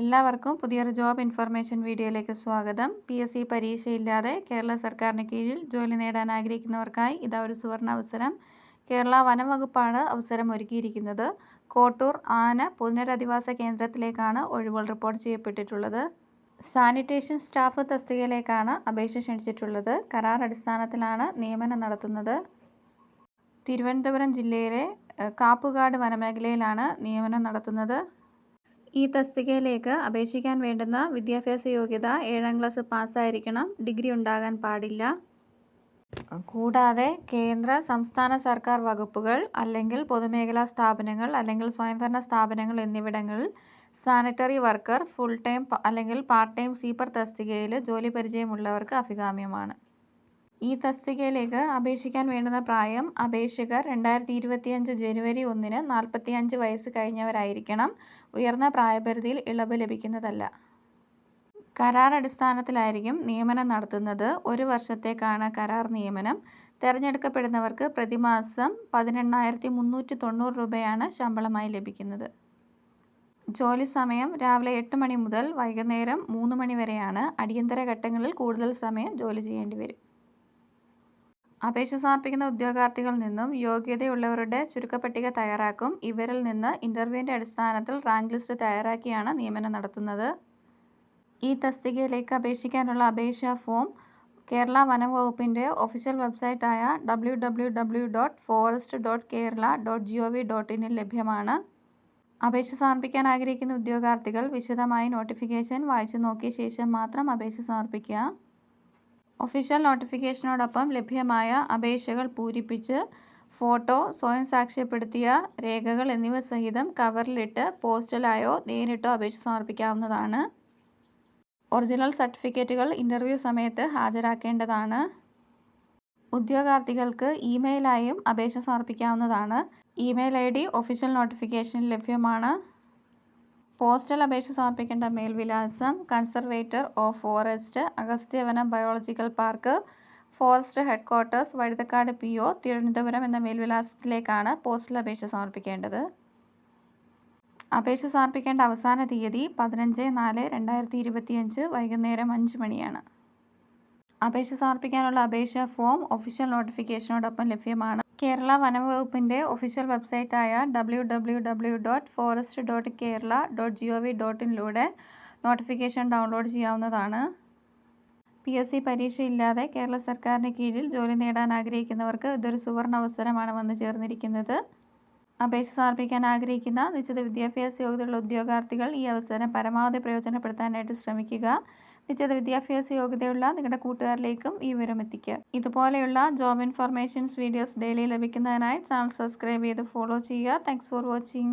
എല്ലാവർക്കും പുതിയൊരു job information വീഡിയോയിലേക്ക് സ്വാഗതം. പി എസ് സി പരീക്ഷയില്ലാതെ കേരള സർക്കാരിന് കീഴിൽ ജോലി നേടാൻ ആഗ്രഹിക്കുന്നവർക്കായി ഇതാ ഒരു സുവർണ അവസരം. കേരള വനംവകുപ്പാണ് അവസരം ഒരുക്കിയിരിക്കുന്നത്. കോട്ടൂർ ആന പുനരധിവാസ കേന്ദ്രത്തിലേക്കാണ് ഒഴിവുകൾ റിപ്പോർട്ട് ചെയ്യപ്പെട്ടിട്ടുള്ളത്. സാനിറ്റേഷൻ സ്റ്റാഫ് തസ്തികയിലേക്കാണ് അപേക്ഷ ക്ഷണിച്ചിട്ടുള്ളത്. കരാർ അടിസ്ഥാനത്തിലാണ് നിയമനം നടത്തുന്നത്. തിരുവനന്തപുരം ജില്ലയിലെ കാപ്പുകാട് വനമേഖലയിലാണ് നിയമനം നടത്തുന്നത്. ഈ തസ്തികയിലേക്ക് അപേക്ഷിക്കാൻ വേണ്ടുന്ന വിദ്യാഭ്യാസ യോഗ്യത ഏഴാം ക്ലാസ് പാസ്സായിരിക്കണം. ഡിഗ്രി ഉണ്ടാകാൻ പാടില്ല. കൂടാതെ കേന്ദ്ര സംസ്ഥാന സർക്കാർ വകുപ്പുകൾ അല്ലെങ്കിൽ പൊതുമേഖലാ സ്ഥാപനങ്ങൾ അല്ലെങ്കിൽ സ്വയംഭരണ സ്ഥാപനങ്ങൾ എന്നിവിടങ്ങളിൽ സാനിറ്ററി വർക്കർ ഫുൾ ടൈം അല്ലെങ്കിൽ പാർട്ട് ടൈം സീപ്പർ തസ്തികയിൽ ജോലി പരിചയമുള്ളവർക്ക് അഭികാമ്യമാണ്. ഈ തസ്തികയിലേക്ക് അപേക്ഷിക്കാൻ വേണ്ടുന്ന പ്രായം അപേക്ഷകർ രണ്ടായിരത്തി ഇരുപത്തിയഞ്ച് ജനുവരി ഒന്നിന് നാൽപ്പത്തിയഞ്ച് വയസ്സ് കഴിഞ്ഞവരായിരിക്കണം. ഉയർന്ന പ്രായപരിധിയിൽ ഇളവ് ലഭിക്കുന്നതല്ല. കരാർ അടിസ്ഥാനത്തിലായിരിക്കും നിയമനം നടത്തുന്നത്. ഒരു വർഷത്തേക്കാണ് കരാർ നിയമനം. തിരഞ്ഞെടുക്കപ്പെടുന്നവർക്ക് പ്രതിമാസം പതിനെണ്ണായിരത്തി മുന്നൂറ്റി തൊണ്ണൂറ് രൂപയാണ് ശമ്പളമായി ലഭിക്കുന്നത്. ജോലി സമയം രാവിലെ എട്ട് മണി മുതൽ വൈകുന്നേരം മൂന്ന് മണി വരെയാണ്. അടിയന്തര ഘട്ടങ്ങളിൽ കൂടുതൽ സമയം ജോലി ചെയ്യേണ്ടി വരും. അപേക്ഷ സമർപ്പിക്കുന്ന ഉദ്യോഗാർത്ഥികളിൽ നിന്നും യോഗ്യതയുള്ളവരുടെ ചുരുക്കപ്പട്ടിക തയ്യാറാക്കും. ഇവരിൽ നിന്ന് ഇന്റർവ്യൂവിന്റെ അടിസ്ഥാനത്തിൽ റാങ്ക് ലിസ്റ്റ് തയ്യാറാക്കിയാണ് നിയമനം നടത്തുന്നത്. ഈ തസ്തികയിലേക്ക് അപേക്ഷിക്കാനുള്ള അപേക്ഷാ ഫോം കേരള വനം വകുപ്പിന്റെ official വെബ്സൈറ്റായ W W W dot forest dot Kerala dot G O V dot ഇനിൽ ലഭ്യമാണ്. അപേക്ഷ സമർപ്പിക്കാൻ ആഗ്രഹിക്കുന്ന ഉദ്യോഗാർത്ഥികൾ വിശദമായി നോട്ടിഫിക്കേഷൻ വായിച്ചു നോക്കിയ ശേഷം മാത്രം അപേക്ഷ സമർപ്പിക്കുക. ഒഫീഷ്യൽ നോട്ടിഫിക്കേഷനോടൊപ്പം ലഭ്യമായ അപേക്ഷകൾ പൂരിപ്പിച്ച് ഫോട്ടോ സ്വയം സാക്ഷ്യപ്പെടുത്തിയ രേഖകൾ എന്നിവ സഹിതം കവറിലിട്ട് പോസ്റ്റലായോ നേരിട്ടോ അപേക്ഷ സമർപ്പിക്കാവുന്നതാണ്. ഒറിജിനൽ സർട്ടിഫിക്കറ്റുകൾ ഇന്റർവ്യൂ സമയത്ത് ഹാജരാക്കേണ്ടതാണ്. ഉദ്യോഗാർത്ഥികൾക്ക് ഇമെയിലായും അപേക്ഷ സമർപ്പിക്കാവുന്നതാണ്. ഇമെയിൽ ഐ ഡി ഒഫീഷ്യൽ നോട്ടിഫിക്കേഷനിൽ ലഭ്യമാണ്. പോസ്റ്റൽ അപേക്ഷ സമർപ്പിക്കേണ്ട മേൽവിലാസം conservator of forest Agasthyavanam biological park forest headquarters Vazhuthacaud P O Thiruvananthapuram എന്ന മേൽവിലാസത്തിലേക്കാണ് പോസ്റ്റൽ അപേക്ഷ സമർപ്പിക്കേണ്ടത്. അപേക്ഷ സമർപ്പിക്കേണ്ട അവസാന തീയതി പതിനഞ്ച് നാല് രണ്ടായിരത്തി ഇരുപത്തിയഞ്ച് വൈകുന്നേരം അഞ്ച് മണിയാണ്. അപേക്ഷ സമർപ്പിക്കാനുള്ള അപേക്ഷാ ഫോം ഒഫീഷ്യൽ നോട്ടിഫിക്കേഷനോടൊപ്പം ലഭ്യമാണ്. കേരള വനംവകുപ്പിന്റെ official വെബ്സൈറ്റായ W W W dot forest dot Kerala dot G O V dot notification download ചെയ്യാവുന്നതാണ്. പി എസ് സി പരീക്ഷയില്ലാതെ കേരള സർക്കാരിന് കീഴിൽ ജോലി നേടാൻ ആഗ്രഹിക്കുന്നവർക്ക് ഇതൊരു സുവർണ അവസരമാണ് വന്നു ചേർന്നിരിക്കുന്നത്. അപേക്ഷ സമർപ്പിക്കാൻ ആഗ്രഹിക്കുന്ന നിശ്ചിത വിദ്യാഭ്യാസ യോഗ്യതയുള്ള ഉദ്യോഗാർത്ഥികൾ ഈ അവസരം പരമാവധി പ്രയോജനപ്പെടുത്താനായിട്ട് ശ്രമിക്കുക. നിശ്ചിത വിദ്യാഭ്യാസ യോഗ്യതയുള്ള നിങ്ങളുടെ കൂട്ടുകാരിലേക്കും ഈ വിവരം എത്തിക്കുക. ഇതുപോലെയുള്ള ജോബ് ഇൻഫർമേഷൻസ് വീഡിയോസ് ഡെയിലി ലഭിക്കുന്നതിനായി ചാനൽ സബ്സ്ക്രൈബ് ചെയ്ത് ഫോളോ ചെയ്യുക. Thanks for watching